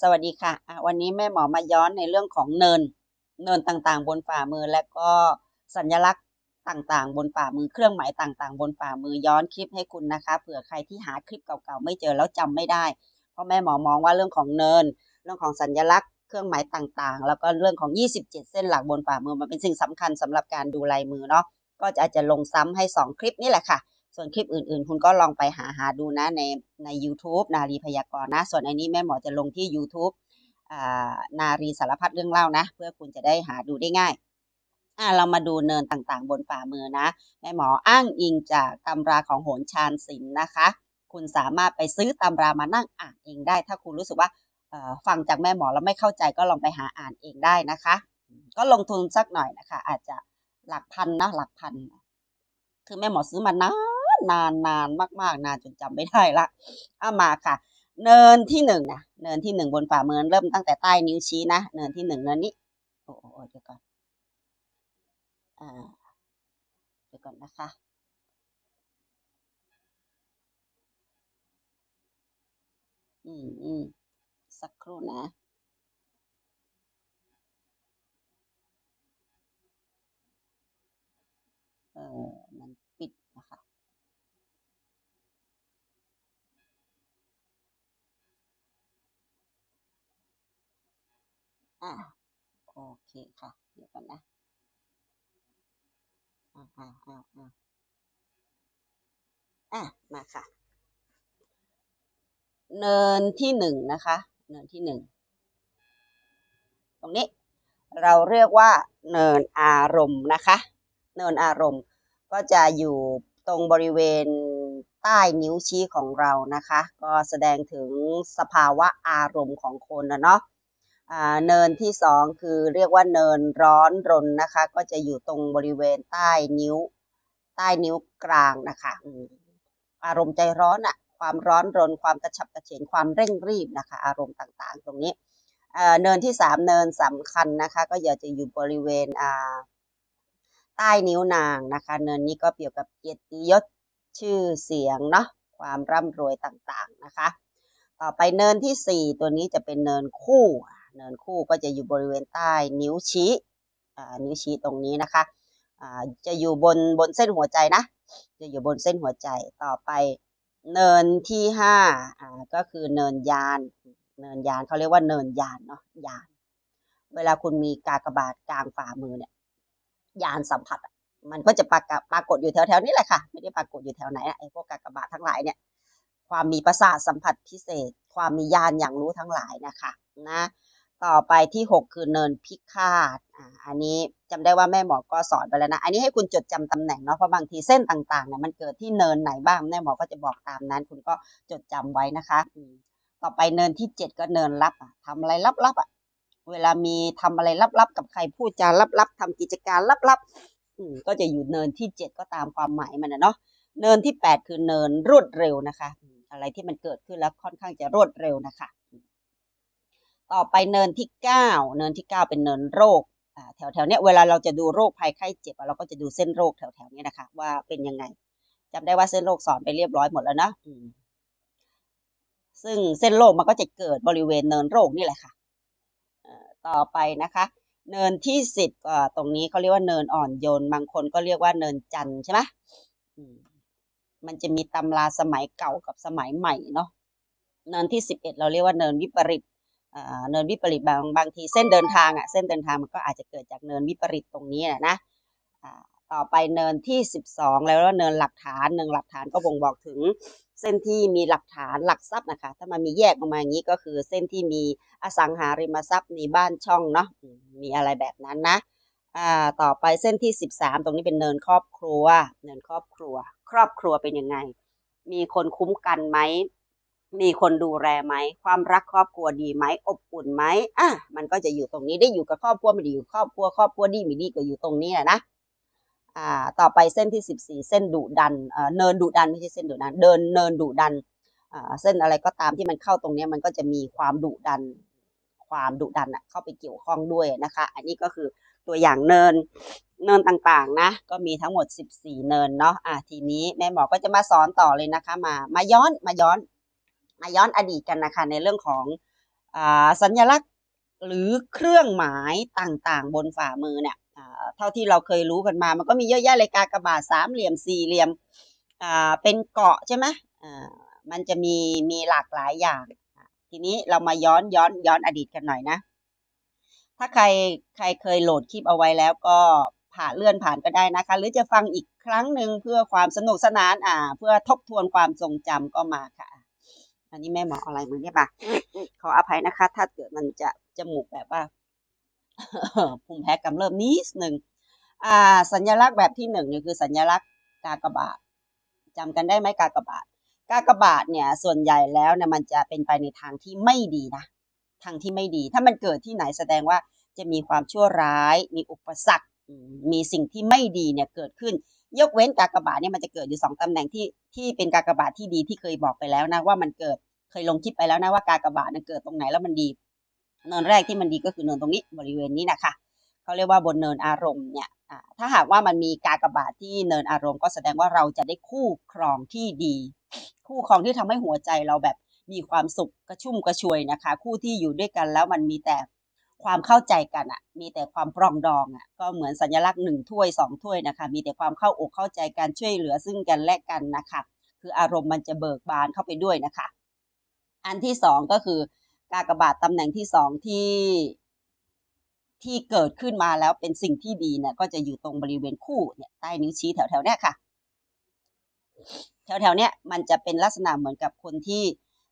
สวัสดีค่ะวันนี้แม่หมอมาย้อนในเรื่องของเนิน เนินต่างๆ บนฝ่ามือ และก็สัญลักษณ์ต่างๆ บนฝ่ามือเครื่องหมายต่างๆ บนฝ่ามือย้อนคลิปให้คุณนะคะ เผื่อใครที่หาคลิปเก่าๆไม่เจอแล้วจำไม่ได้ เพราะแม่หมอมองว่าเรื่องของเนิน เรื่องของสัญลักษณ์เครื่องหมายต่างๆ แล้วก็เรื่องของ 27 เส้นหลักบนฝ่ามือมันเป็นสิ่งสำคัญสำหรับการดูลายมือเนาะก็จะอาจจะลงซ้ำให้ 2 คลิปนี่แหละค่ะ ส่วนคลิปอื่นๆ คุณก็ลองไปหาหาดูนะในใน YouTube นารีพยากรณ์นะ ส่วนอันนี้แม่หมอจะลงที่ YouTube อ่านารีสารพัดเรื่องเล่านะ เพื่อคุณจะได้หาดูได้ง่ายอ่าเรามาดูเนินต่างๆ บนฝ่ามือนะ แม่หมออ้างอิงจากตำราของโหนชานศิลป์นะคะ คุณสามารถไปซื้อตำรามานั่งอ่านเองได้ ถ้าคุณรู้สึกว่าฟังจากแม่หมอแล้วไม่เข้าใจก็ลองไปหาอ่านเองได้นะคะ ก็ลงทุนสักหน่อยนะคะ อาจจะหลักพันนะหลักพัน คือแม่หมอซื้อมานาน นานนานมาก ๆ นานจนจำไม่ได้ละเอามาค่ะ เนินที่หนึ่งนะเนินที่หนึ่งบนฝ่ามือเริ่มตั้งแต่ใต้นิ้วชี้นะเนินที่หนึ่งเนินนี้โอ้โอ้เดี๋ยวก่อนอ่าเดี๋ยวก่อนนะคะอืมอืมสักครู่นะเออมันปิดนะคะ อ่าโอเคค่ะ เดี๋ยวก่อนนะอ่าอ่าอ่าอ่าอะมาค่ะ เนินที่หนึ่งนะคะ เนินที่หนึ่งตรงนี้ เราเรียกว่า เนินอารมณ์นะคะ เนินอารมณ์ก็จะอยู่ตรงบริเวณใต้นิ้วชี้ของเรานะคะ ก็แสดงถึงสภาวะอารมณ์ของคนนะเนาะ เนินที่สองคือเรียกว่าเนินร้อนรนนะคะ ก็จะอยู่ตรงบริเวณใต้นิ้ว ใต้นิ้วกลางนะคะอารมณ์ใจร้อนอะความร้อนรน ความกระฉับกระเฉงความเร่งรีบนะคะ อารมณ์ต่างๆ ตรงนี้เนินที่สามเนินสำคัญนะคะ ก็อยากจะอยู่บริเวณใต้นิ้วนางนะคะ เนินนี้ก็เกี่ยวกับเกียรติยศชื่อเสียงเนาะความร่ำรวยต่างๆนะคะ ต่อไปเนินที่สี่ตัวนี้จะเป็นเนินคู่ เนินคู่ก็จะอยู่บริเวณใต้นิ้วชี้อ่านิ้วชี้ตรงนี้นะคะอ่าจะอยู่บนบนเส้นหัวใจนะ จะอยู่บนเส้นหัวใจต่อไปเนินที่ห้าอ่าก็คือเนินยาน เนินยานเขาเรียกว่าเนินยานเนาะยาน เวลาคุณมีกากบาทกลางฝ่ามือเนี่ยยานสัมผัสมันก็จะปรากฏปรากฏอยู่แถวๆนี้แหละค่ะ ไม่ได้ปรากฏอยู่แถวไหนอะไอ้พวกกากบาททั้งหลายเนี่ยความมีประสาทสัมผัสพิเศษ ความมีญาณอย่างรู้ทั้งหลายนะคะนะ ต่อไปที่ 6 คือเนินพิฆาตอ่าอันนี้จำได้ว่าแม่หมอก็สอนไปแล้วนะ อันนี้ให้คุณจดจำตำแหน่งเนาะเพราะบางทีเส้นต่างๆเนี่ยมันเกิดที่เนินไหนบ้างแม่หมอก็จะบอกตามนั้น คุณก็จดจำไว้นะคะต่อไปเนินที่ 7 ก็เนินลับอะทำอะไรลับๆอะเวลามีทำอะไรลับๆกับใครพูดจาลับๆทำกิจการลับๆอืมก็จะอยู่เนินที่ 7 ก็ตามความหมายมันนะเนาะเนินที่ 8 คือเนินรวดเร็วนะคะ อะไรที่มันเกิดขึ้นแล้วค่อนข้างจะรวดเร็วนะคะ ต่อไปเนินที่9เนินที่9เป็นเนินโรคแถวแถวๆเนี้ยเวลาเราจะดูโรคภัยไข้เจ็บเราก็จะดูเส้นโรคแถวแถวๆนี้นะคะ ว่าเป็นยังไงจำได้ว่าเส้นโรคสอนไปเรียบร้อยหมดแล้วนะซึ่งเส้นโรคมันก็จะเกิดบริเวณเนินโรคนี่แหละค่ะเอ่อต่อไปนะคะ เนินที่สิบก็ตรงนี้เขาเรียกว่าเนินอ่อนโยนบางคนก็เรียกว่าเนินจันใช่ไหมมันจะมีตำราสมัยเก่ากับสมัยใหม่เนาะเนินที่สิบเอ็ดเราเรียกว่าเนินวิปริต เนินวิปริตบางบางทีเส้นเดินทางอะเส้นเดินทางมันก็อาจจะเกิดจากเนินวิปริตตรงนี้แหละนะต่อไปเนินที่สิบสองแล้วว่าเนินหลักฐานเนินหลักฐานก็บ่งบอกถึง เส้นที่มีหลักฐานหลักทรัพย์นะคะ ถ้ามันมีแยกออกมาอย่างนี้ก็คือเส้นที่มีอสังหาริมทรัพย์มีบ้านช่องเนาะมีอะไรแบบนั้นนะอ่าต่อไปเส้นที่สิบสามตรงนี้เป็นเนินครอบครัว เนินครอบครัว ครอบครัวเป็นยังไง มีคนคุ้มกันไหม มีคนดูแลไหม ความรักครอบครัวดีไหม อบอุ่นไหมอะมันก็จะอยู่ตรงนี้ได้อยู่กับครอบครัวไม่ได้อยู่ครอบครัวครอบครัวดีไม่ดีก็อยู่ตรงนี้แหละนะอ่าต่อไปเส้นที่สิบสี่เส้นดุดันเอ่อเนินดุดันไม่ใช่เส้นดุดัน เดินเนินดุดันอ่าเส้นอะไรก็ตามที่มันเข้าตรงนี้มันก็จะมีความดุดัน ความดุดันอะเข้าไปเกี่ยวข้องด้วยนะคะ อันนี้ก็คือตัวอย่างเนินเนินต่างๆนะก็มีทั้งหมด 14 เนินเนาะอะทีนี้แม่หมอก็จะมาสอนต่อเลยนะคะ มามาย้อนมาย้อน มาย้อนอดีตกันนะคะในเรื่องของอสัญลักษณ์หรือเครื่องหมายต่างๆ บนฝ่ามือเนี่ยเท่าที่เราเคยรู้กันมา มันก็มีเยอะแยะเลยกากบาทสามเหลี่ยมสี่เหลี่ยมเป็นเกาะใช่ไหมมันจะมีมีหลากหลายอย่าง ทีนี้เรามาย้อนย้อนย้อนอดีตกันหน่อยนะ ถ้าใครใครเคยโหลดคลิปเอาไว้แล้วก็ผ่านเลื่อนผ่านก็ได้นะคะ หรือจะฟังอีกครั้งหนึ่งเพื่อความสนุกสนานอ่า เพื่อทบทวนความทรงจำก็มาค่ะ อันนี้แม่หมออะไรมือเนี่ยปะขออภัยนะคะ ถ้าเกิดมันจะจมูกแบบว่าภูมิแพ้กำเริบนิดหนึ่งอ่า สัญลักษณ์แบบที่หนึ่งเนี่ยคือสัญลักษณ์กากบาทจำกันได้ไหมกากบาทกากบาทเนี่ย ส่วนใหญ่แล้วเนี่ยมันจะเป็นไปในทางที่ไม่ดีนะ ทางที่ไม่ดี ถ้ามันเกิดที่ไหนแสดงว่าจะมีความชั่วร้าย มีอุปสรรคอืมมีสิ่งที่ไม่ดีเนี่ยเกิดขึ้น ยกเว้นกากบาทเนี่ยมันจะเกิดอยู่สองตำแหน่งที่ที่เป็นกากบาทที่ดีที่เคยบอกไปแล้วนะว่ามันเกิดเคยลงคลิปไปแล้วนะว่ากากบาทเนี่ยเกิดตรงไหนแล้วมันดีเนินแรกที่มันดีก็คือเนินตรงนี้บริเวณนี้นะคะเขาเรียกว่าบนเนินอารมณ์เนี่ยอ่าถ้าหากว่ามันมีกากบาทที่เนินอารมณ์ ก็แสดงว่าเราจะได้คู่ครองที่ดี คู่ครองที่ทำให้หัวใจเราแบบมีความสุขกระชุ่มกระชวยนะคะ คู่ที่อยู่ด้วยกันแล้วมันมีแต่ ความเข้าใจกันอะมีแต่ความปรองดองอะก็เหมือนสัญลักษณ์หนึ่งถ้วยสองถ้วยนะคะ มีแต่ความเข้าอกเข้าใจการช่วยเหลือซึ่งกันและกันนะคะ คืออารมณ์มันจะเบิกบานเข้าไปด้วยนะคะ อันที่สองก็คือกากบาทตำแหน่งที่สองที่ที่เกิดขึ้นมาแล้วเป็นสิ่งที่ดีเนี่ยก็จะอยู่ตรงบริเวณคู่เนี่ยใต้นิ้วชี้แถวๆเนี้ยค่ะ แถวๆเนี้ยมันจะเป็นลักษณะเหมือนกับคนที่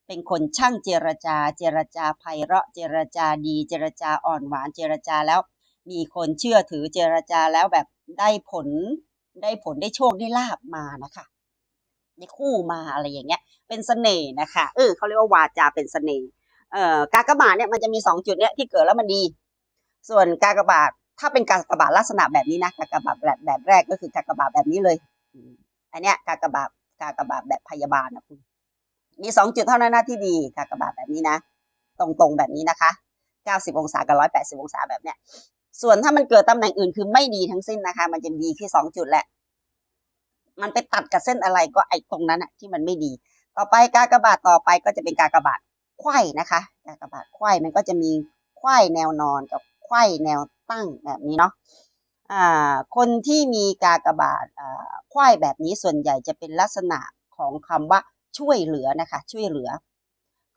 เป็นคนช่างเจรจา เจรจาไพเราะ เจรจาดี เจรจาอ่อนหวาน เจรจาแล้ว มีคนเชื่อถือเจรจาแล้วแบบได้ผล ได้ผลได้โชคได้ลาบมานะคะได้คู่มาอะไรอย่างเงี้ย เป็นเสน่ห์นะคะ เออเขาเรียกว่าวาจาเป็นเสน่ห์ เอ่อกากบาทเนี่ยมันจะมีสองจุดเนี้ยที่เกิดแล้วมันดี ส่วนกากบาทถ้าเป็นกากบาทลักษณะแบบนี้นะกากบาทแบบแบบแรกก็คือกากบาทแบบนี้เลย อันเนี้ยกากบาทกากบาทแบบพยาบาลนะคุณ มีสองจุดเท่านั้นนะที่ดีกากบาทแบบนี้นะ ตรงๆแบบนี้นะคะ 90 องศากับ 180 องศาแบบเนี้ย ส่วนถ้ามันเกิดตำแหน่งอื่นคือไม่ดีทั้งสิ้นนะคะ มันจะดีแค่สองจุดแหละ มันไปตัดกับเส้นอะไรก็ไอ้ตรงนั้นอะที่มันไม่ดี ต่อไปกากระบาทต่อไปก็จะเป็นกากระบาทไขว้นะคะกากระบาทไขว้มันก็จะมีไขว้แนวนอนกับไขว้แนวตั้งแบบนี้เนาะอ่าคนที่มีกากบาทอ่าไขว้แบบนี้ส่วนใหญ่จะเป็นลักษณะของคำว่า ช่วยเหลือนะคะช่วยเหลือ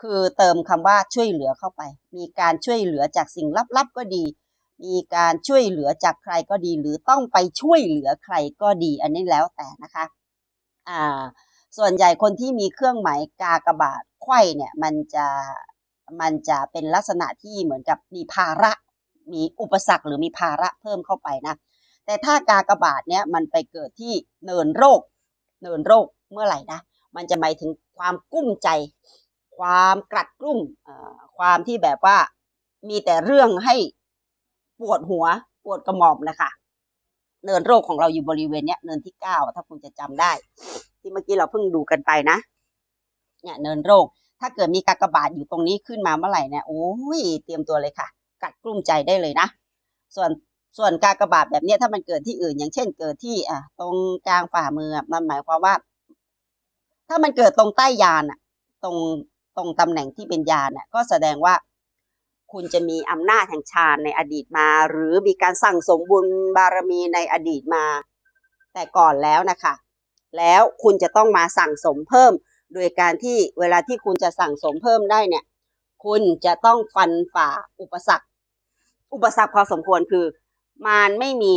คือเติมคำว่าช่วยเหลือเข้าไป มีการช่วยเหลือจากสิ่งลับๆก็ดี มีการช่วยเหลือจากใครก็ดี หรือต้องไปช่วยเหลือใครก็ดี อันนี้แล้วแต่นะคะอ่าส่วนใหญ่คนที่มีเครื่องหมายกากบาทไขว้เนี่ยมันจะมันจะเป็นลักษณะที่เหมือนกับมีภาระมีอุปสรรคหรือมีภาระเพิ่มเข้าไปนะ แต่ถ้ากากบาทเนี่ยมันไปเกิดที่เนินโรค เนินโรคเมื่อไหร่นะ มันจะหมายถึงความกุ้มใจ ความกลัดกลุ้มความที่แบบว่ามีแต่เรื่องให้ปวดหัวปวดกระหม่อมนะคะเนินโรคของเราอยู่บริเวณเนี้ยเนินที่เก้าถ้าคุณจะจำได้ ที่เมื่อกี้เราเพิ่งดูกันไปนะเนี่ยเนินโรค ถ้าเกิดมีกากบาทอยู่ตรงนี้ขึ้นมาเมื่อไหร่เนี่ยโอ้ยเตรียมตัวเลยค่ะ กัดกลุ้มใจได้เลยนะ ส่วนส่วนกากบาทแบบเนี้ยถ้ามันเกิดที่อื่น อย่างเช่นเกิดที่อะตรงกลางฝ่ามืออะมันหมายความว่า ถ้ามันเกิดตรงใต้ยานอะตรงตรงตำแหน่งที่เป็นยานอะก็แสดงว่าคุณจะมีอำนาจแห่งฌานในอดีตมา หรือมีการสั่งสมบุญบารมีในอดีตมา แต่ก่อนแล้วนะคะแล้วคุณจะต้องมาสั่งสมเพิ่ม โดยการที่เวลาที่คุณจะสั่งสมเพิ่มได้เนี่ย คุณจะต้องฟันฝ่าอุปสรรค อุปสรรคพอสมควรคือ มารไม่มี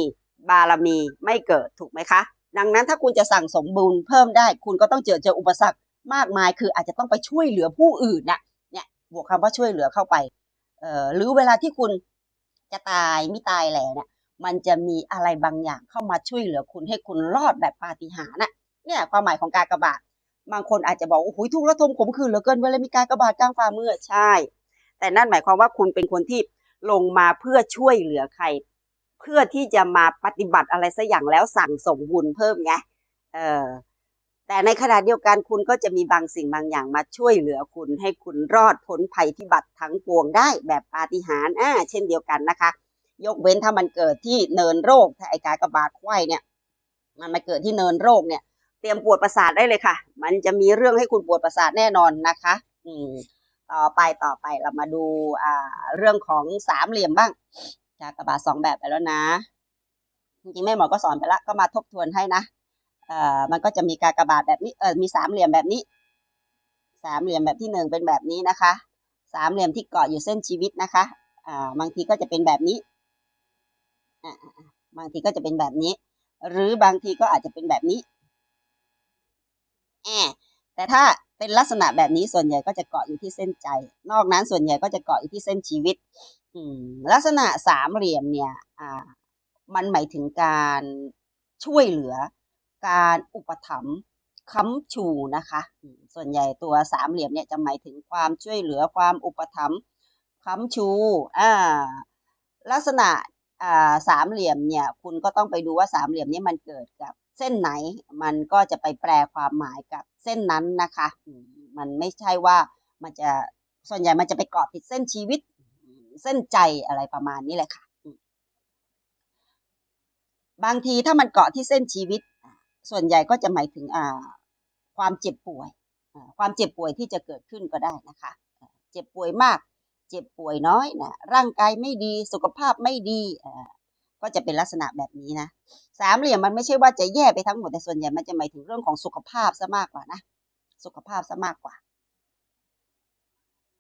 บารมีไม่เกิดถูกไหมคะ ดังนั้นถ้าคุณจะสั่งสมบุญเพิ่มได้คุณก็ต้องเจอเจออุปสรรคมากมาย คืออาจจะต้องไปช่วยเหลือผู้อื่นน่ะเนี่ยบวกคำว่าช่วยเหลือเข้าไปเอ่อหรือเวลาที่คุณจะตายไม่ตายแหล่เนี่ยมันจะมีอะไรบางอย่างเข้ามาช่วยเหลือคุณให้คุณรอดแบบปาฏิหาริย์นะเนี่ยความหมายของการกระบาทบางคนอาจจะบอกโอ้โหทุกข์ระทมขมขื่นเหลือเกินเวลามีการกระบาทกลางฝ่ามือใช่ แต่นั่นหมายความว่าคุณเป็นคนที่ลงมาเพื่อช่วยเหลือใคร เพื่อที่จะมาปฏิบัติอะไรสักอย่างแล้วสั่งสมบุญเพิ่มไงเออแต่ในขณะเดียวกันคุณก็จะมีบางสิ่งบางอย่างมาช่วยเหลือคุณ ให้คุณรอดพ้นภัยพิบัติทั้งปวงได้แบบปาฏิหาริย์อ่าเช่นเดียวกันนะคะ ยกเว้นถ้ามันเกิดที่เนินโรคถ้าไอกากบาทไข้เนี่ย มันมาเกิดที่เนินโรคเนี่ยเตรียมปวดประสาทได้เลยค่ะ มันจะมีเรื่องให้คุณปวดประสาทแน่นอนนะคะ อืม ต่อไปต่อไปเรามาดูอ่าเรื่องของสามเหลี่ยมบ้าง กากบาทสองแบบไปแล้วนะ จริงๆแม่หมอก็สอนไปแล้วก็มาทบทวนให้นะเอ่อมันก็จะมีกากบาทแบบนี้เออมีสามเหลี่ยมแบบนี้ สามเหลี่ยมแบบที่หนึ่งเป็นแบบนี้นะคะ สามเหลี่ยมที่เกาะอยู่เส้นชีวิตนะคะอ่าบางทีก็จะเป็นแบบนี้อ่าบางทีก็จะเป็นแบบนี้ หรือบางทีก็อาจจะเป็นแบบนี้แอบแต่ถ้าเป็นลักษณะแบบนี้ส่วนใหญ่ก็จะเกาะอยู่ที่เส้นใจ นอกนั้นส่วนใหญ่ก็จะเกาะอยู่ที่เส้นชีวิต ลักษณะสามเหลี่ยมเนี่ยอ่ามันหมายถึงการช่วยเหลือ การอุปถัมภ์ค้ำชูนะคะ ส่วนใหญ่ตัวสามเหลี่ยมเนี่ยจะหมายถึงความช่วยเหลือความอุปถัมภ์ค้ำชูอ่าลักษณะอ่าสามเหลี่ยมเนี่ยคุณก็ต้องไปดูว่าสามเหลี่ยมนี้มันเกิดกับเส้นไหน มันก็จะไปแปลความหมายกับเส้นนั้นนะคะ มันไม่ใช่ว่ามันจะส่วนใหญ่มันจะไปเกาะติดเส้นชีวิต เส้นใจอะไรประมาณนี้แหละค่ะ บางทีถ้ามันเกาะที่เส้นชีวิต ส่วนใหญ่ก็จะหมายถึงความเจ็บป่วย ความเจ็บป่วยที่จะเกิดขึ้นก็ได้นะคะ เจ็บป่วยมาก เจ็บป่วยน้อยนะร่างกายไม่ดีสุขภาพไม่ดีก็จะเป็นลักษณะแบบนี้นะสามเหลี่ยมมันไม่ใช่ว่าจะแย่ไปทั้งหมดแต่ส่วนใหญ่มันจะหมายถึงเรื่องของสุขภาพซะมากกว่านะ สุขภาพซะมากกว่า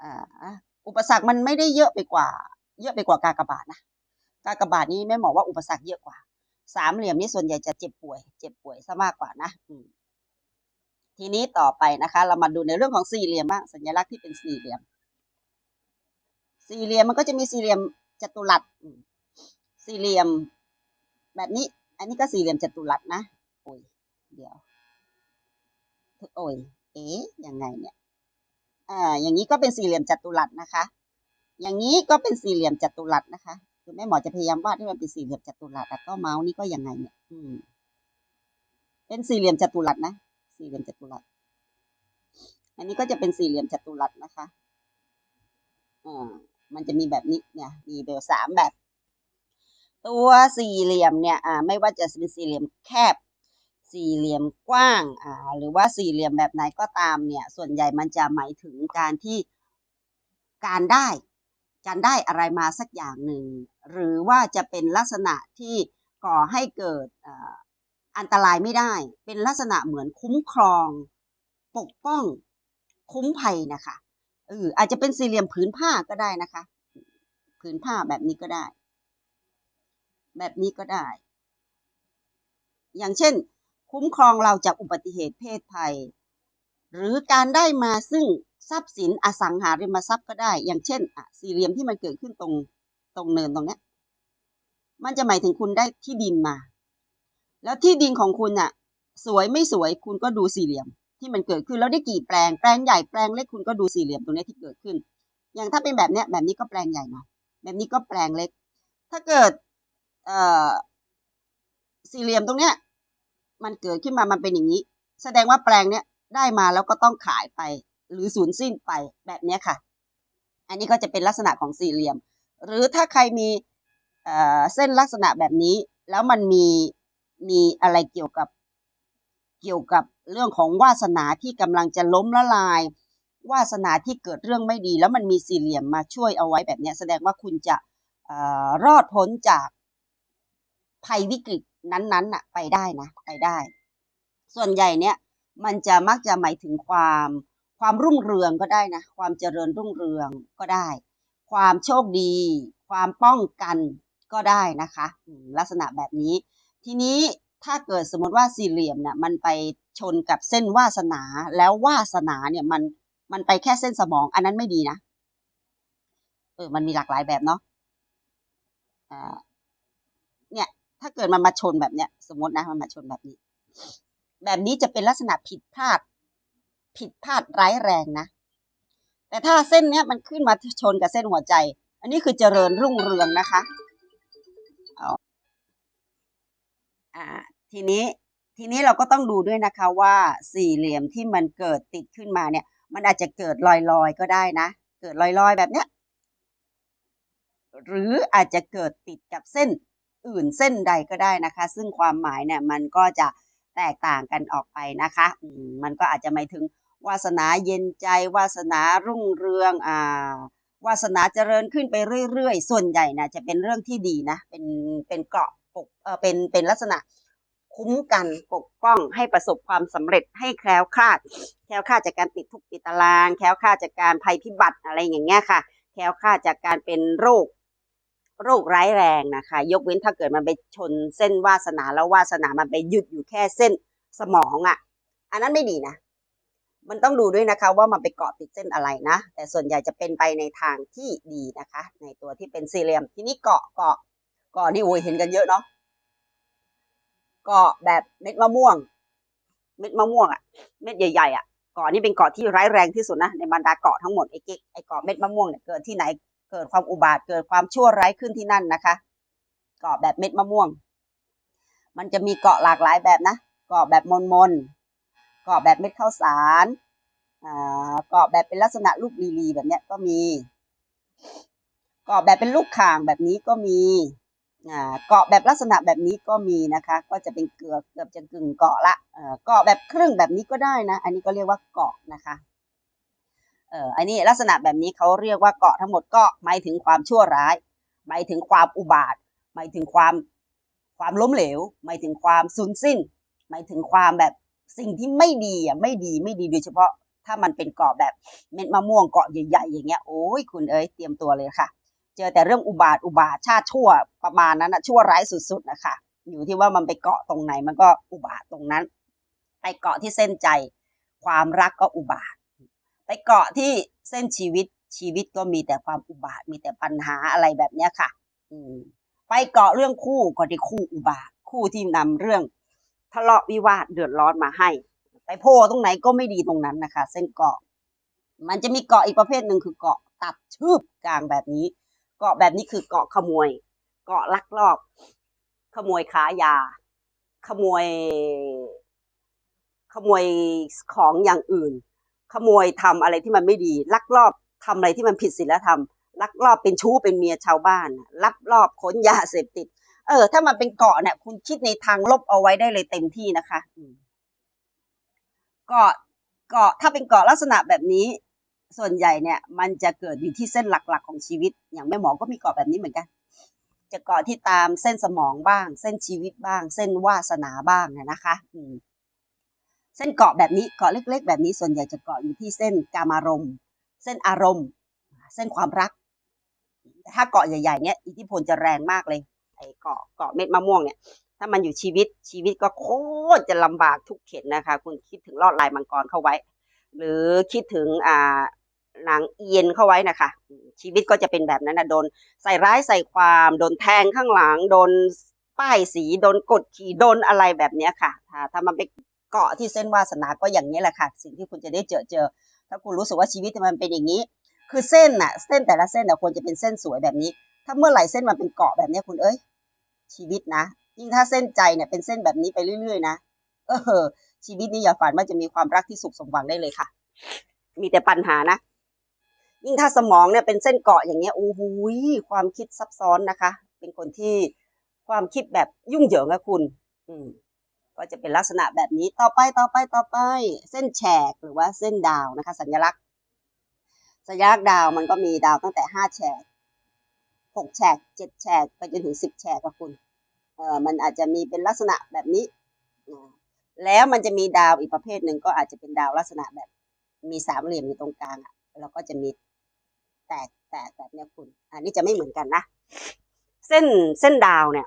อ่า อุปสรรคมันไม่ได้เยอะไปกว่า เยอะไปกว่ากากบาทนะกากบาทนี้แม่หมอว่าอุปสรรคเยอะกว่า สามเหลี่ยมนี่ส่วนใหญ่จะเจ็บป่วย เจ็บป่วยซะมากกว่านะอืทีนี้ต่อไปนะคะ เรามาดูในเรื่องของสี่เหลี่ยมบ้างสัญลักษณ์ที่เป็นสี่เหลี่ยม สี่เหลี่ยมมันก็จะมีสี่เหลี่ยมจัตุรัสสี่เหลี่ยม แบบนี้ อันนี้ก็สี่เหลี่ยมจัตุรัสนะโอ้ยเดี๋ยวโอ้ยเอ๊ะยังไงเนี่ย อ่าอย่างนี้ก็เป็นสี่เหลี่ยมจัตุรัสนะคะ อย่างนี้ก็เป็นสี่เหลี่ยมจัตุรัสนะคะคือแม่หมอจะพยายามวาดให้มันเป็นสี่เหลี่ยมจัตุรัสแต่ก็เมาส์นี่ก็ยังไงเนี่ย อืม เป็นสี่เหลี่ยมจัตุรัสนะสี่เหลี่ยมจัตุรัสอันนี้ก็จะเป็นสี่เหลี่ยมจัตุรัสนะคะอ่ามันจะมีแบบนี้เนี่ย มีเบลสามแบบ ตัวสี่เหลี่ยมเนี่ย อ่า ไม่ว่าจะเป็นสี่เหลี่ยมแคบ สี่เหลี่ยมกว้างอ่าหรือว่าสี่เหลี่ยมแบบไหนก็ตามเนี่ย ส่วนใหญ่มันจะหมายถึงการที่การได้การได้อะไรมาสักอย่างหนึ่ง หรือว่าจะเป็นลักษณะที่ก่อให้เกิดอันตรายไม่ได้ เป็นลักษณะเหมือนคุ้มครอง ปกป้องคุ้มภัยนะคะเอออาจจะเป็นสี่เหลี่ยมผืนผ้าก็ได้นะคะ ผืนผ้าแบบนี้ก็ได้ แบบนี้ก็ได้ อย่างเช่น คุ้มครองเราจากอุบัติเหตุเพศภัย หรือการได้มาซึ่งทรัพย์สินอสังหาริมทรัพย์ก็ได้ อย่างเช่นอะสี่เหลี่ยมที่มันเกิดขึ้นตรงตรงเนินตรงเนี้ยมันจะหมายถึงคุณได้ที่ดินมา แล้วที่ดินของคุณอะสวยไม่สวยคุณก็ดูสี่เหลี่ยม ที่มันเกิดขึ้นแล้วได้กี่แปลงแปลงใหญ่แปลงเล็กคุณก็ดูสี่เหลี่ยมตรงนี้ที่เกิดขึ้น อย่างถ้าเป็นแบบเนี้ยแบบนี้ก็แปลงใหญ่หน่อยแบบนี้ก็แปลงเล็ก ถ้าเกิดเอ่อสี่เหลี่ยมตรงเนี้ย มันเกิดขึ้นมามันเป็นอย่างนี้ แสดงว่าแปลงเนี้ยได้มาแล้วก็ต้องขายไป หรือสูญสิ้นไปแบบนี้ค่ะ อันนี้ก็จะเป็นลักษณะของสี่เหลี่ยม หรือถ้าใครมีเอ่อเส้นลักษณะแบบนี้ แล้วมันมีมีอะไรเกี่ยวกับเกี่ยวกับเรื่องของวาสนาที่กำลังจะล้มละลาย วาสนาที่เกิดเรื่องไม่ดี แล้วมันมีสี่เหลี่ยมมาช่วยเอาไว้แบบนี้แสดงว่าคุณจะเอ่อรอดพ้นจากภัยวิกฤต นั้นๆน่ะไปได้นะไปได้ ส่วนใหญ่เนี่ยมันจะมักจะหมายถึงความความรุ่งเรืองก็ได้นะ ความเจริญรุ่งเรืองก็ได้ ความโชคดี ความป้องกันก็ได้นะคะลักษณะแบบนี้ ทีนี้ถ้าเกิดสมมติว่าสี่เหลี่ยมเนี่ยมันไปชนกับเส้นวาสนาแล้ววาสนาเนี่ยมันมันไปแค่เส้นสมอง อันนั้นไม่ดีนะเออมันมีหลากหลายแบบเนาะอ่า ถ้าเกิดมันมาชนแบบเนี้ย สมมตินะมันมาชนแบบนี้ แบบนี้จะเป็นลักษณะผิดพลาด ผิดพลาดร้ายแรงนะ แต่ถ้าเส้นเนี้ยมันขึ้นมาชนกับเส้นหัวใจ อันนี้คือเจริญรุ่งเรืองนะคะเอาอ่าทีนี้ทีนี้เราก็ต้องดูด้วยนะคะว่าสี่เหลี่ยมที่มันเกิดติดขึ้นมาเนี่ย มันอาจจะเกิดลอยๆก็ได้นะ เกิดลอยๆแบบเนี้ยหรืออาจจะเกิดติดกับเส้น อื่นเส้นใดก็ได้นะคะ ซึ่งความหมายเนี่ยมันก็จะแตกต่างกันออกไปนะคะมันก็อาจจะหมายถึงวาสนาเย็นใจ วาสนารุ่งเรืองอ่าวาสนาเจริญขึ้นไปเรื่อยๆ ส่วนใหญ่นะจะเป็นเรื่องที่ดีนะ เป็นเป็นเกราะปกเออเป็นเป็นลักษณะคุ้มกันปกป้องให้ประสบความสำเร็จให้แคล้วคลาด แคล้วคลาดจากการติดทุกข์ติดตาราง แคล้วคลาดจากการภัยพิบัติอะไรอย่างเงี้ยค่ะ แคล้วคลาดจากการเป็นโรค โรคร้ายแรงนะคะ ยกเว้นถ้าเกิดมันไปชนเส้นวาสนาแล้ววาสนามันไปหยุดอยู่แค่เส้นสมองอะ่ะ อันนั้นไม่ดีนะ มันต้องดูด้วยนะคะ ว่ามันไปเกาะติดเส้นอะไรนะ แต่ส่วนใหญ่จะเป็นไปในทางที่ดีนะคะ ในตัวที่เป็นสี่เหลี่ยม ทีนี้เกาะเกาะเกาะนี่โอ้ยเห็นกันเยอะเนาะเกาะแบบเม็ดมะม่วง เม็ดมะม่วงอะเม็ดใหญ่ๆอะเกาะนี่เป็นเกาะที่ร้ายแรงที่สุดนะในบรรดาเกาะทั้งหมดไอ้เก๊กไอ้เกาะเม็ดมะม่วงเนี่ยเกิดที่ไหน เกิดความอุบาทเกิดความชั่วร้ายขึ้นที่นั่นนะคะเกาะแบบเม็ดมะม่วง มันจะมีเกาะหลากหลายแบบนะเกาะแบบมนมนๆเกาะแบบเม็ดข้าวสารอ่าเกาะแบบเป็นลักษณะลูกลีลีแบบเนี้ยก็มีเกาะแบบเป็นลูกข่างแบบนี้ก็มีอ่าเกาะแบบลักษณะแบบนี้ก็มีนะคะ ก็จะเป็นเกือบเกือบจะกึ่งเกาะละเกาะแบบครึ่งแบบนี้ก็ได้นะ อันนี้ก็เรียกว่าเกาะนะคะ เอออันนี้ลักษณะแบบนี้เขาเรียกว่าเกาะทั้งหมดก็หมายถึงความชั่วร้าย หมายถึงความอุบาท หมายถึงความความล้มเหลว หมายถึงความสูญสิ้น หมายถึงความแบบสิ่งที่ไม่ดีอะไม่ดีไม่ดีโดยเฉพาะถ้ามันเป็นเกาะแบบเม็ดมะม่วงเกาะใหญ่ๆอย่างเงี้ยโอ้ยคุณเอ้ยเตรียมตัวเลยค่ะ เจอแต่เรื่องอุบาทอุบาทชาติชั่วประมาณนั้นนะชั่วร้ายสุดๆนะคะอยู่ที่ว่ามันไปเกาะตรงไหนมันก็อุบาทตรงนั้นไปเกาะที่เส้นใจ ความรักก็อุบาท ไปเกาะที่เส้นชีวิตชีวิตก็มีแต่ความอุบาทมีแต่ปัญหาอะไรแบบเนี้ยค่ะ อืมไปเกาะเรื่องคู่ก็ได้คู่อุบาทคู่ที่นำเรื่องทะเลาะวิวาทเดือดร้อนมาให้ ไปโพตรงไหนก็ไม่ดีตรงนั้นนะคะ เส้นเกาะ มันจะมีเกาะอีกประเภทหนึ่งคือเกาะตัดชืบกลางแบบนี้ เกาะแบบนี้คือเกาะขโมย เกาะลักลอบ ขโมยค้ายา ขโมย ขโมยของอย่างอื่น ขโมยทำอะไรที่มันไม่ดี ลักลอบทำอะไรที่มันผิดศีลธรรม ลักลอบเป็นชู้เป็นเมียชาวบ้านลักลอบขนยาเสพติด เออ ถ้ามันเป็นเกาะเนี่ยคุณคิดในทางลบเอาไว้ได้เลยเต็มที่นะคะอืมเกาะเกาะถ้าเป็นเกาะลักษณะแบบนี้ ส่วนใหญ่เนี่ย มันจะเกิดอยู่ที่เส้นหลักๆของชีวิต อย่างแม่หมอก็มีเกาะแบบนี้เหมือนกันจะเกาะที่ตามเส้นสมองบ้าง เส้นชีวิตบ้าง เส้นวาสนาบ้างเนี่ยนะคะ อืมเส้นเกาะแบบนี้เกาะเล็ก ๆ แบบนี้ส่วนใหญ่จะเกาะอยู่ที่เส้นกามารมณ์เส้นอารมณ์ เส้นความรัก ถ้าเกาะใหญ่ๆเนี่ยอิทธิพลจะแรงมากเลยไอ้เกาะเกาะเม็ดมะม่วงเนี่ย ถ้ามันอยู่ชีวิตชีวิตก็โคตรจะลำบากทุกเข็นนะคะ คุณคิดถึงลอดลายมังกรเข้าไว้ หรือคิดถึงอ่าหนังเอียนเข้าไว้นะคะ ชีวิตก็จะเป็นแบบนั้นนะโดนใส่ร้ายใส่ความโดนแทงข้างหลังโดนป้ายสีโดนกดขี่โดนอะไรแบบเนี้ยค่ะ ถ้าถ้ามันไป เกาะที่เส้นวาสนาก็อย่างนี้แหละค่ะ สิ่งที่คุณจะได้เจอเจอ ถ้าคุณรู้สึกว่าชีวิตมันเป็นอย่างนี้ คือเส้นน่ะ เส้นแต่ละเส้นน่ะควรจะเป็นเส้นสวยแบบนี้ ถ้าเมื่อไหร่เส้นมันเป็นเกาะแบบนี้คุณเอ้ย ชีวิตนะ ยิ่งถ้าเส้นใจเนี่ยเป็นเส้นแบบนี้ไปเรื่อย ๆ นะ เออ ชีวิตนี้อย่าฝันว่าจะมีความรักที่สุขสมหวังได้เลยค่ะ มีแต่ปัญหานะ ยิ่งถ้าสมองเนี่ยเป็นเส้นเกาะอย่างเงี้ย โอ้โหความคิดซับซ้อนนะคะ เป็นคนที่ความคิดแบบยุ่งเหยิงอะคุณ อืม ก็จะเป็นลักษณะแบบนี้ต่อไปต่อไปต่อไป เส้นแฉกหรือว่าเส้นดาวนะคะ สัญลักษณ์สัญลักษณ์ดาวมันก็มีดาวตั้งแต่ห้าแฉกหกแฉกเจ็ดแฉกไปจนถึงสิบแฉกค่ะคุณเอ่อมันอาจจะมีเป็นลักษณะแบบนี้ แล้วมันจะมีดาวอีกประเภทหนึ่งก็อาจจะเป็นดาวลักษณะแบบ มีสามเหลี่ยมอยู่ตรงกลางอะแล้วก็จะมีแตกแตกแบบเนี้ยคุณ อันนี้จะไม่เหมือนกันนะ เส้นเส้นดาวเนี่ย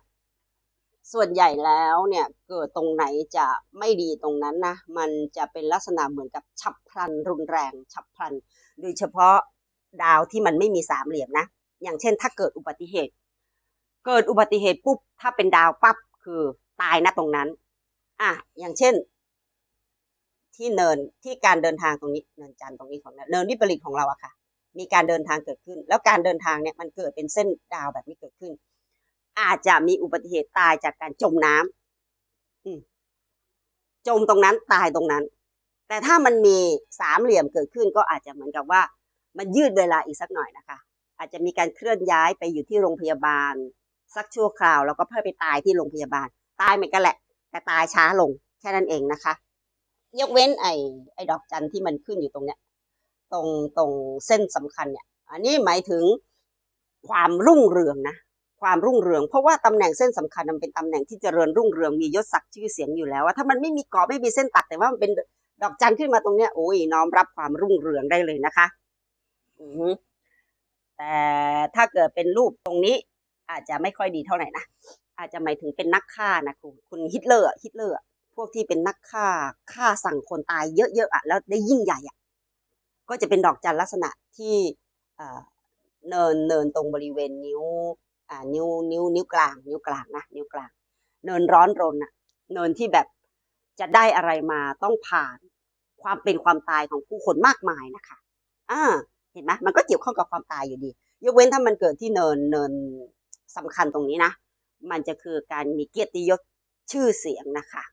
ส่วนใหญ่แล้วเนี่ยเกิดตรงไหนจะไม่ดีตรงนั้นนะมันจะเป็นลักษณะเหมือนกับฉับพลันรุนแรง ฉับพลัน โดยเฉพาะดาวที่มันไม่มีสามเหลี่ยมนะ อย่างเช่น ถ้าเกิดอุบัติเหตุ เกิดอุบัติเหตุปุ๊บถ้าเป็นดาวปั๊บคือตายนะตรงนั้นอะอย่างเช่น ที่เนินที่การเดินทางตรงนี้เนินจันทร์ตรงนี้ของเราเนินวิปริตของเราอะค่ะ มีการเดินทางเกิดขึ้น แล้วการเดินทางเนี่ยมันเกิดเป็นเส้นดาวแบบนี้เกิดขึ้น อาจจะมีอุบัติเหตุตายจากการจมน้ำอืจมตรงนั้นตายตรงนั้น แต่ถ้ามันมีสามเหลี่ยมเกิดขึ้นก็อาจจะเหมือนกับว่า มันยืดเวลาอีกสักหน่อยนะคะ อาจจะมีการเคลื่อนย้ายไปอยู่ที่โรงพยาบาล สักชั่วคราวแล้วก็เพื่อไปตายที่โรงพยาบาล ตายเหมือนกันแหละ แต่ตายช้าลงแค่นั้นเองนะคะ ยกเว้นไอ้ไอ้ดอกจันที่มันขึ้นอยู่ตรงเนี้ยตรงตรงเส้นสำคัญเนี่ย อันนี้หมายถึงความรุ่งเรืองนะ ความรุ่งเรือง เพราะว่าตำแหน่งเส้นสำคัญมันเป็นตำแหน่งที่เจริญรุ่งเรืองมียศศักดิ์ชื่อเสียงอยู่แล้วว่าถ้ามันไม่มีกรอบไม่มีเส้นตัดแต่ว่ามันเป็นดอกจันขึ้นมาตรงเนี้ยโอ้ยน้อมรับความรุ่งเรืองได้เลยนะคะอืแต่ถ้าเกิดเป็นรูปตรงนี้ อาจจะไม่ค่อยดีเท่าไหร่นะอาจจะหมายถึงเป็นนักฆ่านะคุณคุณฮิตเลอร์ฮิตเลอร์พวกที่เป็นนักฆ่าฆ่าสั่งคนตายเยอะๆอะแล้วได้ยิ่งใหญ่อะก็จะเป็นดอกจันลักษณะที่เนินเนินตรงบริเวณนิ้ว นิ้วนิ้วนิ้วกลาง นิ้วกลางนะนิ้วกลาง เนินร้อนรนอะเนินที่แบบจะได้อะไรมาต้องผ่านความเป็นความตายของผู้คนมากมายนะคะอ่าเห็นไหมมันก็เกี่ยวข้องกับความตายอยู่ดี ยกเว้นถ้ามันเกิดที่เนินเนินสำคัญตรงนี้นะ มันจะคือการมีเกียรติยศชื่อเสียงนะคะ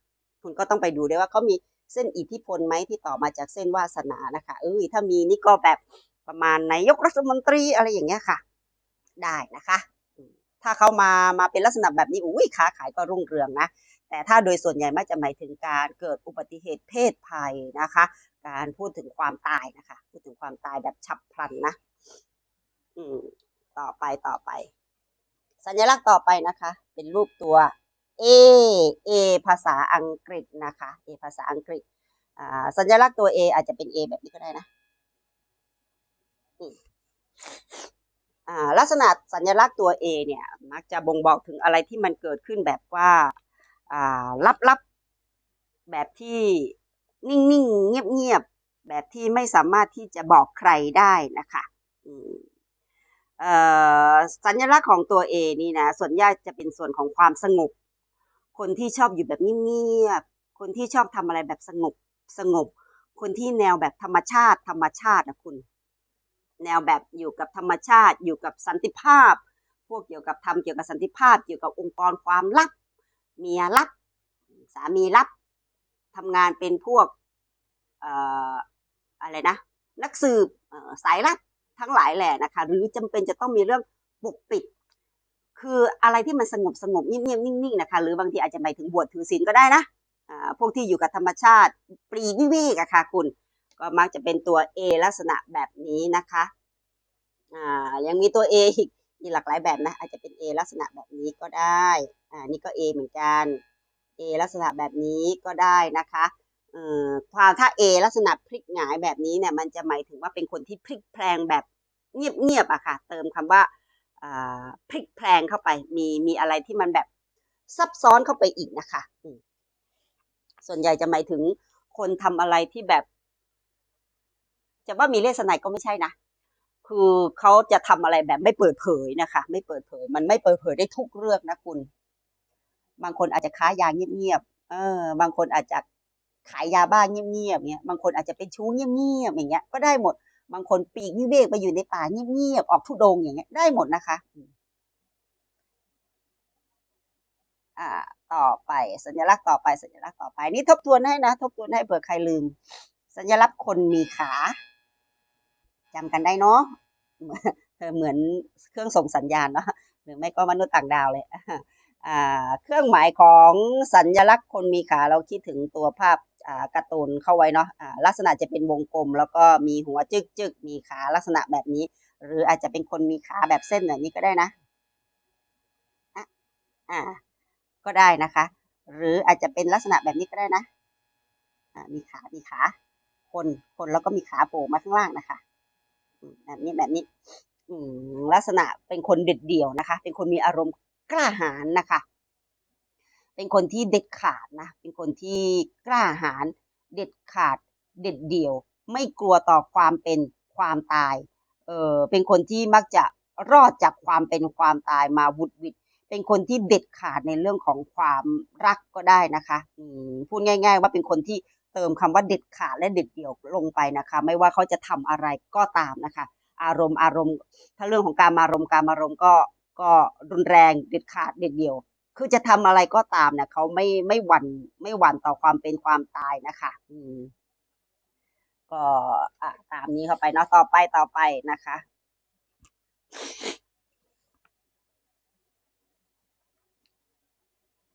คุณก็ต้องไปดูด้วยว่าเขามีเส้นอิทธิพลไหมที่ต่อมาจากเส้นวาสนานะคะเอ้ยถ้ามีนี่ก็แบบประมาณนายกรัฐมนตรีอะไรอย่างเงี้ยค่ะ ได้นะคะ ถ้าเขามามาเป็นลักษณะแบบนี้อุ้ยค้าขายก็รุ่งเรืองนะแต่ถ้าโดยส่วนใหญ่มักจะหมายถึงการเกิดอุบัติเหตุเพศภัยนะคะ การพูดถึงความตายนะคะ พูดถึงความตายแบบฉับพลันนะ อืมต่อไปต่อไป สัญลักษณ์ต่อไปนะคะ เป็นรูปตัว A A ภาษาอังกฤษนะคะ A ภาษาอังกฤษอ่าสัญลักษณ์ตัว A อาจจะเป็น A แบบนี้ก็ได้นะ ลักษณะสัญลักษณ์ตัว A เนี่ยมักจะบ่งบอกถึงอะไรที่มันเกิดขึ้นแบบว่าลับๆแบบที่นิ่งๆ เงียบๆ แบบที่ไม่สามารถที่จะบอกใครได้นะคะสัญลักษณ์ของตัว A นี่นะส่วนใหญ่จะเป็นส่วนของความสงบ คนที่ชอบอยู่แบบเงียบๆ คนที่ชอบทำอะไรแบบสงบสงบ คนที่แนวแบบธรรมชาติ ธรรมชาตินะคุณ แนวแบบอยู่กับธรรมชาติ อยู่กับสันติภาพ พวกเกี่ยวกับทำเกี่ยวกับสันติภาพ เกี่ยวกับองค์กรความลับ เมียลับ สามีลับทำงานเป็นพวกเอ่ออะไรนะ นักสืบสายลับทั้งหลายแหละนะคะ หรือจำเป็นจะต้องมีเรื่องปกปิด คืออะไรที่มันสงบสงบเงียบๆนิ่งๆนะคะ หรือบางทีอาจจะหมายถึงบวชถือศีลก็ได้นะพวกที่อยู่กับธรรมชาติปลีวิเวกอะค่ะคุณ ก็มักจะเป็นตัว A ลักษณะแบบนี้นะคะอ่ายังมีตัว A อีกมีหลากหลายแบบนะอาจจะเป็น A ลักษณะแบบนี้ก็ได้อ่านี่ก็ A เหมือนกัน A ลักษณะแบบนี้ก็ได้นะคะเอ่อความถ้า A ลักษณะพลิกหงายแบบนี้เนี่ยมันจะหมายถึงว่าเป็นคนที่พลิกแพลงแบบเงียบๆอะค่ะ เติมคำว่าอ่าพลิกแพลงเข้าไปมีมีอะไรที่มันแบบซับซ้อนเข้าไปอีกนะคะ ส่วนใหญ่จะหมายถึงคนทำอะไรที่แบบ จะว่ามีเลสไนก็ไม่ใช่นะ คือเขาจะทำอะไรแบบไม่เปิดเผยนะคะ ไม่เปิดเผย มันไม่เปิดเผยได้ทุกเรื่องนะคุณ บางคนอาจจะค้ายาเงียบๆเออ บางคนอาจจะขายยาบ้าเงียบๆเงี้ย บางคนอาจจะเป็นชู้เงียบๆอย่างเงี้ย ก็ได้หมด บางคนปีกวิเวกไปอยู่ในป่าเงียบๆออกทุดงอย่างเงี้ย ได้หมดนะคะ อ่า ต่อไปสัญลักษณ์ต่อไปสัญลักษณ์ต่อไป นี่ทบทวนให้นะ ทบทวนให้เผื่อใครลืม สัญลักษณ์คนมีขา จำกันได้เนาะเออเหมือนเครื่องส่งสัญญาณเนาะหรือไม่ก็มนุษย์ต่างดาวเลยอ่าเครื่องหมายของสัญลักษณ์คนมีขาเราคิดถึงตัวภาพอ่าการ์ตูนเข้าไว้เนาะอ่าลักษณะจะเป็นวงกลม แล้วก็มีหัวจึกจึกมีขาลักษณะแบบนี้ หรืออาจจะเป็นคนมีขาแบบเส้นแบบนี้ก็ได้นะอะอ่าก็ได้นะคะ หรืออาจจะเป็นลักษณะแบบนี้ก็ได้นะอ่ามีขา มีขา คน คนแล้วก็มีขาโผล่มาข้างล่างนะคะ แบบนี้แบบนี้อลักษณะเป็นคนเด็ดเดี่ยวนะคะ เป็นคนมีอารมณ์กล้าหาญนะคะ เป็นคนที่เด็ดขาดนะ เป็นคนที่กล้าหาญเด็ดขาด เด็ดเดี่ยว ไม่กลัวต่อความเป็นความตาย เออเป็นคนที่มักจะรอดจากความเป็นความตายมาวุดวิดเป็นคนที่เด็ดขาดในเรื่องของความรักก็ได้นะคะ อืมพูดง่าย ๆ ว่าเป็นคนที่ เติมคำว่าเด็ดขาดและเด็ดเดี่ยวลงไปนะคะ ไม่ว่าเขาจะทำอะไรก็ตามนะคะ อารมณ์อารมณ์ ถ้าเรื่องของการมารมณ์การมารมณ์ก็ก็รุนแรงเด็ดขาดเด็ดเดี่ยว คือจะทำอะไรก็ตามเนี่ยเขาไม่ไม่หวั่นไม่หวั่นต่อความเป็นความตายนะคะ อืมก็อะตามนี้เข้าไปเนาะต่อไปต่อไปนะคะ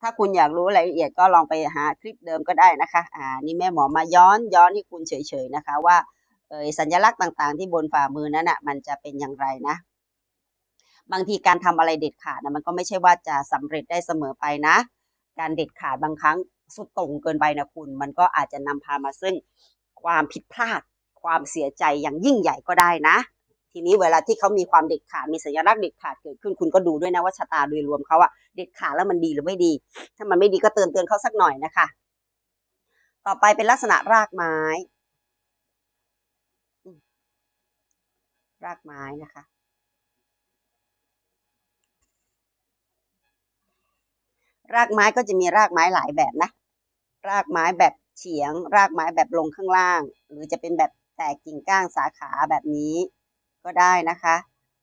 ถ้าคุณอยากรู้รายละเอียดก็ลองไปหาคลิปเดิมก็ได้นะคะ อ่า นี่แม่หมอมาย้อนย้อนให้คุณเฉยๆนะคะว่าเออสัญลักษณ์ต่างๆ ที่บนฝ่ามือนั้นอะมันจะเป็นอย่างไรนะ บางทีการทำอะไรเด็ดขาดนะมันก็ไม่ใช่ว่าจะสำเร็จได้เสมอไปนะ การเด็ดขาดบางครั้งสุดต่งเกินไปนะคุณ มันก็อาจจะนำพามาซึ่งความผิดพลาดความเสียใจอย่างยิ่งใหญ่ก็ได้นะ ทีนี้เวลาที่เขามีความเด็ดขาดมีสัญลักษณ์เด็ดขาดเกิดขึ้นคุณก็ดูด้วยนะว่าชะตาโดยรวมเขาอะเด็ดขาดแล้วมันดีหรือไม่ดี ถ้ามันไม่ดีก็เตือนเตือนเขาสักหน่อยนะคะ ต่อไปเป็นลักษณะรากไม้ รากไม้นะคะรากไม้ก็จะมีรากไม้หลายแบบนะ รากไม้แบบเฉียง รากไม้แบบลงข้างล่าง หรือจะเป็นแบบแตกกิ่งก้านสาขาแบบนี้ ก็ได้นะคะ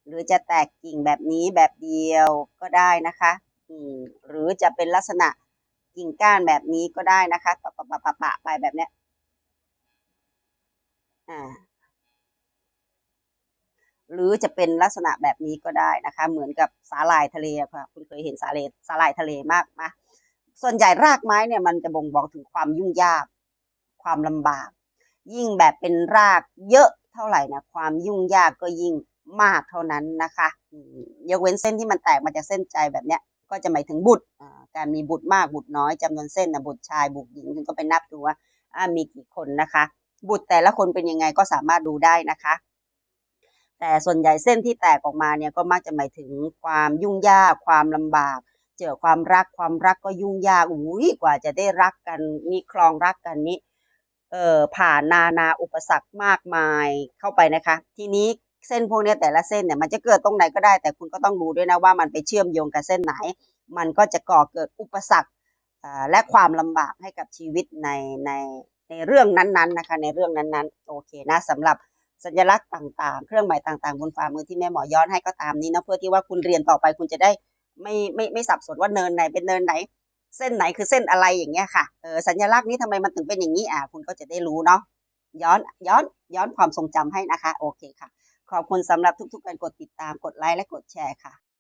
หรือจะแตกกิ่งแบบนี้แบบเดียวก็ได้นะคะอืมหรือจะเป็นลักษณะกิ่งก้านแบบนี้ก็ได้นะคะปะปะปะปะปะไปแบบเนี้ยอ่าหรือจะเป็นลักษณะแบบนี้ก็ได้นะคะ เหมือนกับสาหร่ายทะเลค่ะคุณเคยเห็นสาหร่ายสาหร่ายทะเลมากไหมส่วนใหญ่รากไม้เนี่ยมันจะบ่งบอกถึงความยุ่งยาก ความลำบาก ยิ่งแบบเป็นรากเยอะ เท่าไหร่นะความยุ่งยากก็ยิ่งมากเท่านั้นนะคะยกเว้นเส้นที่มันแตกมาจากเส้นใจแบบเนี้ยก็จะหมายถึงบุตรการมีบุตรมากบุตรน้อยจำนวนเส้นนะบุตรชายบุตรหญิงคุณก็ไปนับดูว่ามีกี่คนนะคะ บุตรแต่ละคนเป็นยังไงก็สามารถดูได้นะคะ แต่ส่วนใหญ่เส้นที่แตกออกมาเนี่ยก็มักจะหมายถึงความยุ่งยากความลำบาก เจอความรักความรักก็ยุ่งยากอุ้ยกว่าจะได้รักกันมีครองรักกันนี้ เอ่อผ่านนานาอุปสรรคมากมายเข้าไปนะคะ ทีนี้เส้นพวกนี้แต่ละเส้นเนี่ยมันจะเกิดตรงไหนก็ได้ แต่คุณก็ต้องดูด้วยนะว่ามันไปเชื่อมโยงกับเส้นไหน มันก็จะก่อเกิดอุปสรรคและความลำบากให้กับชีวิตในในในเรื่องนั้นๆนะคะในเรื่องนั้นๆโอเคนะสำหรับสัญลักษณ์ต่างๆ เครื่องหมายต่างๆ บนฝ่ามือที่แม่หมอย้อนให้ก็ตามนี้นะเพื่อที่ว่าคุณเรียนต่อไปคุณจะได้ไม่ไม่ไม่สับสนว่าเนินไหนเป็นเนินไหน เส้นไหนคือเส้นอะไรอย่างเงี้ยค่ะเออสัญลักษณ์นี้ทำไมมันถึงเป็นอย่างนี้อ่าคุณก็จะได้รู้เนาะย้อนย้อนย้อนความทรงจำให้นะคะ โอเคค่ะ ขอบคุณสำหรับทุกๆการกดติดตามกดไลค์และกดแชร์ค่ะ